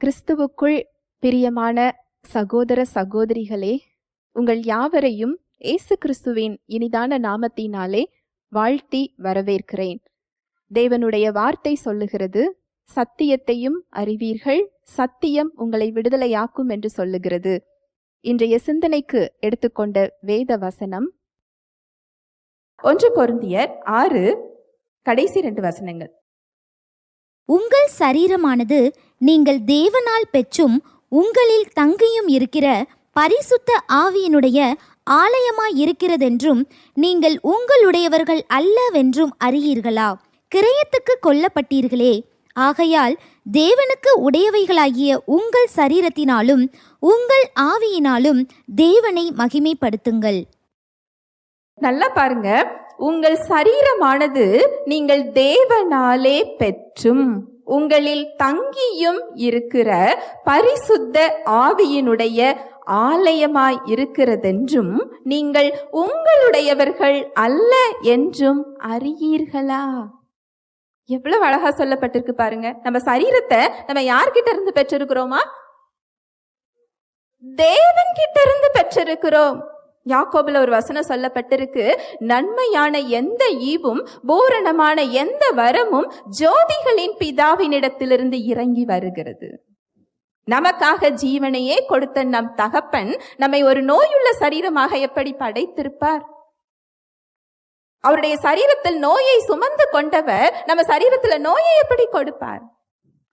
கிறிஸ்துவுக்குள் பிரியமான சகோதர சகோதரிகளே உங்கள் யாவரையும் இயேசு கிறிஸ்துவின் இனிதான நாமத்தினாலே வாழ்த்தி வரவேற்கிறேன். தேவனுடைய வார்த்தை சொல்லுகிறது சத்தியத்தையும் அறிவீர்கள் சத்தியம் உங்களை விடுதலையாக்கும் என்று சொல்லுகிறது. இன்றைய சிந்தனைக்கு எடுத்துக்கொண்ட வேத வசனம். ஒன்று பொருந்திய ஆறு கடைசி ரெண்டு வசனங்கள். உங்கள் சரீரமானது நீங்கள் தேவனால் பெற்றும் உங்களில் தங்கியும் இருக்கிற பரிசுத்த ஆவியினுடைய ஆலயமாய் இருக்கிறதென்றும் நீங்கள் உங்களுடையவர்கள் அல்லவென்றும் அறியீர்களா? கிரயத்துக்கு கொல்லப்பட்டீர்களே. ஆகையால் தேவனுக்கு உடையவைகளாகிய உங்கள் சரீரத்தினாலும் உங்கள் ஆவியினாலும் தேவனை மகிமைப்படுத்துங்கள். நல்லா பாருங்க. உங்கள் சரீரமானது நீங்கள் தேவனாலே பெற்றும். உங்களில் தங்கியும் இருக்கிற பரிசுத்த ஆவியினுடைய ஆலயமாய் இருக்கிறதென்றும் நீங்கள் உங்களுடையவர்கள் அல்ல என்றும் அறியீர்களா? எவ்வளவு அழகா சொல்லப்பட்டிருக்கு பாருங்க. நம்ம சரீரத்தை நம்ம யார்கிட்ட இருந்து பெற்றிருக்கிறோமா? தேவன் கிட்ட இருந்து பெற்றிருக்கிறோம். யாக்கோபில் ஒரு வசனம் சொல்லப்பட்டிருக்கு நன்மையான எந்த ஈவும் பூரணமான எந்த வரமும் ஜோதிகளின் பிதாவினிடத்திலிருந்து இறங்கி வருகிறது. நமக்காக ஜீவனையே கொடுத்த நம் தகப்பன் நம்மை ஒரு நோயுள்ள சரீரமாக எப்படி படைத்திருப்பார்? அவருடைய சரீரத்தில் நோயை சுமந்து கொண்டவர் நம்ம சரீரத்தில் நோயை எப்படி கொடுப்பார்?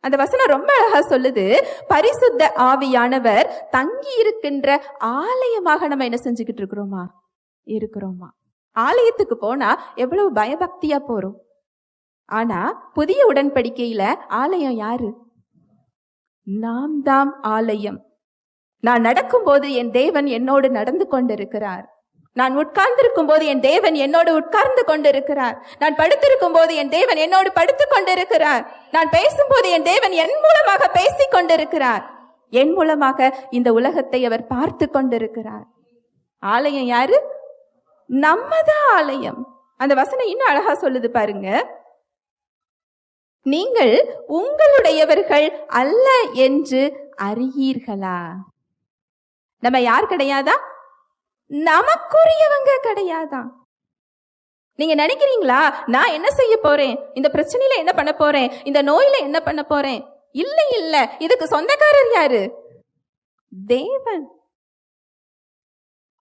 அந்த வசனம் ரொம்ப அழகா சொல்லுது. பரிசுத்த ஆவியானவர் தங்கி இருக்கின்ற ஆலயமாக நம்ம என்ன செஞ்சுக்கிட்டு இருக்கிறோமா? இருக்கிறோமா? ஆலயத்துக்கு போனா எவ்வளவு பயபக்தியா போறோம். ஆனா புதிய உடன்படிக்கையில ஆலயம் யாரு? நாம் தாம் ஆலயம். நான் நடக்கும்போது என் தேவன் என்னோடு நடந்து கொண்டிருக்கிறார். நான் உட்கார்ந்திருக்கும் போது என் தேவன் என்னோடு உட்கார்ந்து கொண்டிருக்கிறார் நான் படுத்திருக்கும் போது என் தேவன் என்னோடு படுத்துக் கொண்டிருக்கிறார் நான் பேசும்போது என் தேவன் என் மூலமாக பேசிக் கொண்டிருக்கிறார் என் மூலமாக இந்த உலகத்தை அவர் பார்த்து கொண்டிருக்கிறார் ஆலயம் யாரு? நம்மதான் ஆலயம். அந்த வசனம் இன்னும் அழகா சொல்லுது பாருங்க. நீங்கள் உங்களுடையவர்கள் அல்ல என்று அறியீர்களா? நம்ம யார் கிடையாதா? நமக்குரியவங்க கிடையாதான். நீங்க நினைக்கிறீங்களா? நான் என்ன செய்ய போறேன்? இந்த பிரச்சனையில என்ன பண்ண போறேன்? இந்த நோயில என்ன பண்ண போறேன்? இல்ல இல்ல. இதுக்கு சொந்தக்காரர் யாரு? தேவன்.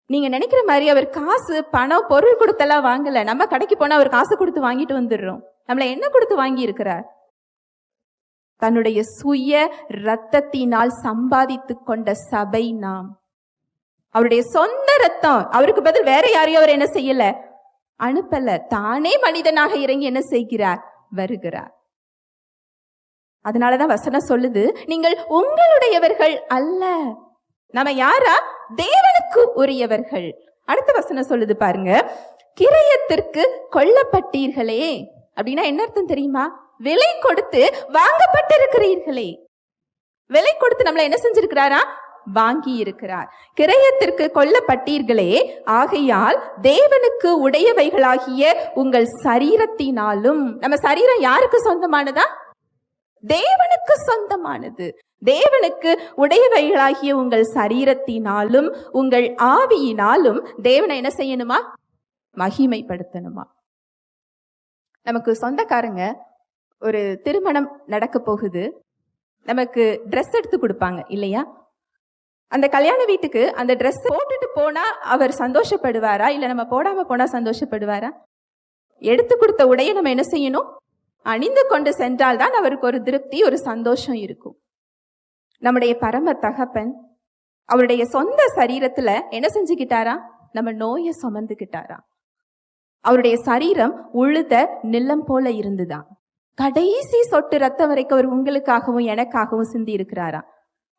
நீங்க நினைக்கிற மாதிரி அவர் காசு பணம் பொருள் கொடுத்தெல்லாம் வாங்கல. நம்ம கடைக்கு போனா அவர் காசு கொடுத்து வாங்கிட்டு வந்துடுறோம். நம்மள என்ன கொடுத்து வாங்கி இருக்கிறார் தன்னுடைய சுய ரத்தத்தினால் சம்பாதித்து கொண்ட சபை நாம். அவருடைய சொந்த ரத்தம். அவருக்கு பதில் வேற யாரையும் அவர் என்ன செய்யல? அனுப்பல. தானே மனிதனாக இறங்கி என்ன செய்கிறார்? வருகிறார். அதனாலதான் வசனம் சொல்லுது நீங்கள் உங்களுடையவர்கள் அல்ல. நம்ம யாரா? தேவனுக்கு உரியவர்கள். அடுத்த வசனம் சொல்லுது பாருங்க கிரயத்திற்கு கொல்லப்பட்டீர்களே. அப்படின்னா என்ன அர்த்தம் தெரியுமா? விலை கொடுத்து வாங்கப்பட்டிருக்கிறீர்களே. விலை கொடுத்து நம்மள என்ன செஞ்சிருக்கிறாரா? வாங்கி இருக்கிறார் கிரயத்திற்கு கொல்லப்பட்டீர்களே ஆகையால் தேவனுக்கு உடையவைகளாகிய உங்கள் சரீரத்தினாலும் நம்ம சரீரம் யாருக்கு சொந்தமானதா? தேவனுக்கு சொந்தமானது. தேவனுக்கு உடையவைகளாகிய உங்கள் சரீரத்தினாலும் உங்கள் ஆவியினாலும் தேவனை என்ன செய்யணுமா? மகிமைப்படுத்தணுமா? நமக்கு சொந்தக்காரங்க ஒரு திருமணம் நடக்க போகுது. நமக்கு ட்ரெஸ் எடுத்து கொடுப்பாங்க இல்லையா? அந்த கல்யாண வீட்டுக்கு அந்த ட்ரெஸ் போட்டுட்டு போனா அவர் சந்தோஷப்படுவாரா? இல்ல நம்ம போடாம போனா சந்தோஷப்படுவாரா? எடுத்து கொடுத்த உடையை நம்ம என்ன செய்யணும்? அணிந்து கொண்டு சென்றால் தான் அவருக்கு ஒரு திருப்தி ஒரு சந்தோஷம் இருக்கும். நம்முடைய பரம தகப்பன் அவருடைய சொந்த சரீரத்துல என்ன செஞ்சுக்கிட்டாரா? நம்ம நோயை சுமந்துக்கிட்டாரா? அவருடைய சரீரம் உழுத நிலம் போல இருந்துதான். கடைசி சொட்டு ரத்தம் வரைக்கும் அவர் உங்களுக்காகவும் எனக்காகவும் சிந்தி இருக்கிறாரா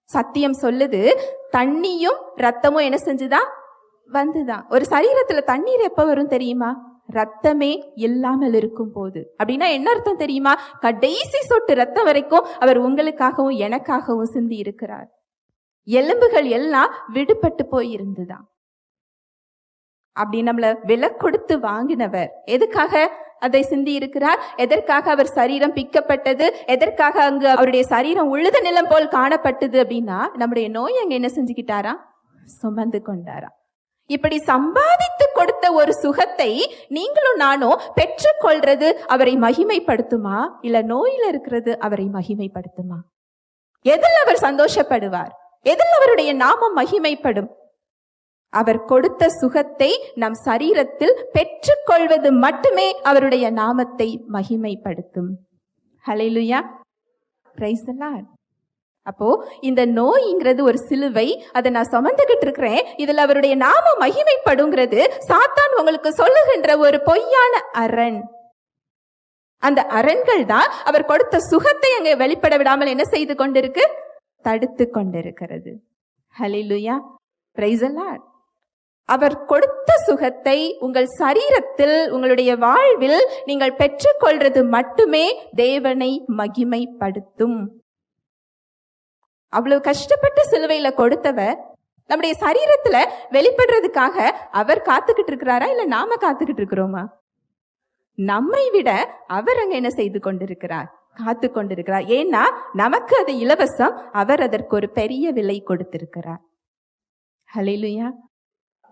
சத்தியம் சொல்லுது தண்ணியும் ரத்தமும் என்ன செஞ்சுதான் வந்துதான் ஒரு சரீரத்துல தண்ணீர் எப்ப வரும் தெரியுமா? ரத்தமே இல்லாமல் இருக்கும் போது அப்படின்னா என்ன அர்த்தம் தெரியுமா? கடைசி சொட்டு ரத்தம் வரைக்கும் அவர் உங்களுக்காகவும் எனக்காகவும் சிந்தி இருக்கிறார். எலும்புகள் எல்லாம் விடுபட்டு போய் இருந்துதான் அப்படி நம்மள விலை கொடுத்து வாங்கினவர். எதுக்காக? அதை சிந்தி இருக்கிறார் எதற்காக அவர் சரீரம் பிக்கப்பட்டது? எதற்காக அங்கு அவருடைய சரீரம் உழுத நிலம் போல் காணப்பட்டது அப்படின்னா நம்முடைய நோய் அங்க என்ன செஞ்சுக்கிட்டாரா? சுமந்து கொண்டாரா. இப்படி சம்பாதித்து கொடுத்த ஒரு சுகத்தை நீங்களும் நானும் பெற்றுக்கொள்றது அவரை மகிமைப்படுத்துமா? இல்ல நோயில இருக்கிறது அவரை மகிமைப்படுத்துமா? எதில் அவர் சந்தோஷப்படுவார்? எதில் அவருடைய நாமம் மகிமைப்படும்? அவர் கொடுத்த சுகத்தை நம் சரீரத்தில் பெற்றுக்கொள்வது மட்டுமே அவருடைய நாமத்தை மகிமைப்படுத்தும். ஹலெலுயா பிரைஸ் அப்போ இந்த நோய்ங்கிறது ஒரு சிலுவை அதை நான் சுமந்துகிட்டு இருக்கிறேன். இதுல அவருடைய நாம மகிமைப்படுங்கிறது சாத்தான் உங்களுக்கு சொல்லுகின்ற ஒரு பொய்யான அரண். அந்த அரண்கள் தான் அவர் கொடுத்த சுகத்தை அங்கே வெளிப்பட விடாமல் என்ன செய்து கொண்டிருக்கு? தடுத்து கொண்டிருக்கிறது. ஹலிலுயா பிரைஸ் அவர் கொடுத்த சுகத்தை உங்கள் சரீரத்தில் உங்களுடைய வாழ்வில் நீங்கள் பெற்றுக்கொள்வது மட்டுமே தேவனை மகிமைப்படுத்தும். அவ்வளவு கஷ்டப்பட்டு சிலுவையில கொடுத்தவர் நம்முடைய சரீரத்துல வெளிப்படுறதுக்காக அவர் காத்துக்கிட்டு இருக்கிறாரா? இல்ல நாம காத்துக்கிட்டு இருக்கிறோமா? நம்மை விட அவர் அங்க என்ன செய்து கொண்டிருக்கிறார்? காத்து கொண்டிருக்கிறார். ஏன்னா நமக்கு அது இலவசம் அவர் அதற்கு ஒரு பெரிய விலை கொடுத்திருக்கிறார். ஹலிலுயா